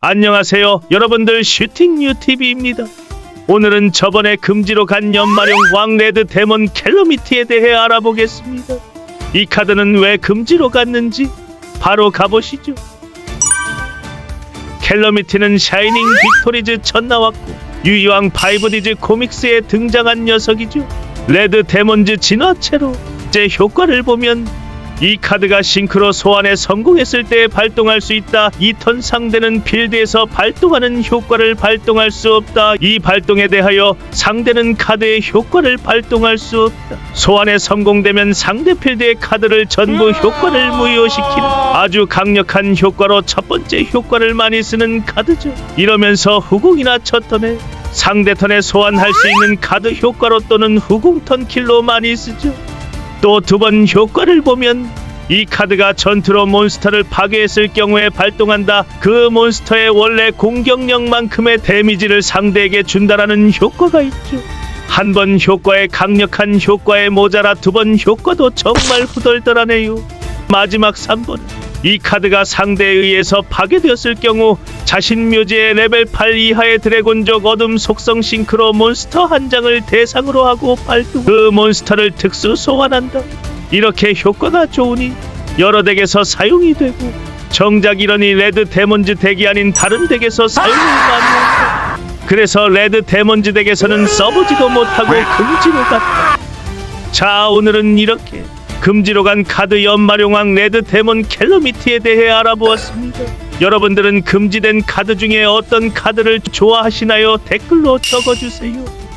안녕하세요. 여러분들 슈팅 뉴TV입니다. 오늘은 저번에 금지로 간 연마령 왕레드 데몬 캘러미티에 대해 알아보겠습니다. 이 카드는 왜 금지로 갔는지 바로 가보시죠. 캘러미티는 샤이닝 빅토리즈 첫 나왔고 유이왕 파이브디즈 코믹스에 등장한 녀석이죠. 레드 데몬즈 진화체로 제 효과를 보면 이 카드가 싱크로 소환에 성공했을 때 발동할 수 있다. 이 턴 상대는 필드에서 발동하는 효과를 발동할 수 없다. 이 발동에 대하여 상대는 카드의 효과를 발동할 수 없다. 소환에 성공되면 상대 필드의 카드를 전부 효과를 무효시키는 아주 강력한 효과로 첫 번째 효과를 많이 쓰는 카드죠. 이러면서 후궁이나 첫 턴에 상대 턴에 소환할 수 있는 카드 효과로 또는 후궁 턴 킬로 많이 쓰죠. 또 두 번 효과를 보면 이 카드가 전투로 몬스터를 파괴했을 경우에 발동한다. 그 몬스터의 원래 공격력만큼의 데미지를 상대에게 준다라는 효과가 있죠. 한 번 효과에 강력한 효과에 모자라 두 번 효과도 정말 후덜덜하네요. 마지막 3번. 이 카드가 상대에 의해서 파괴되었을 경우 자신 묘지의 레벨 8 이하의 드래곤족 어둠 속성 싱크로 몬스터 한 장을 대상으로 하고 발동 그 몬스터를 특수 소환한다. 이렇게 효과가 좋으니 여러 덱에서 사용이 되고 정작 이러니 레드 데몬즈 덱이 아닌 다른 덱에서 사용을 많이 한다. 그래서 레드 데몬즈 덱에서는 써보지도 못하고 금지로 갔다. 자 오늘은 이렇게 금지로 간 카드 연마룡왕 레드 데몬 캘러미티에 대해 알아보았습니다. 여러분들은 금지된 카드 중에 어떤 카드를 좋아하시나요? 댓글로 적어주세요.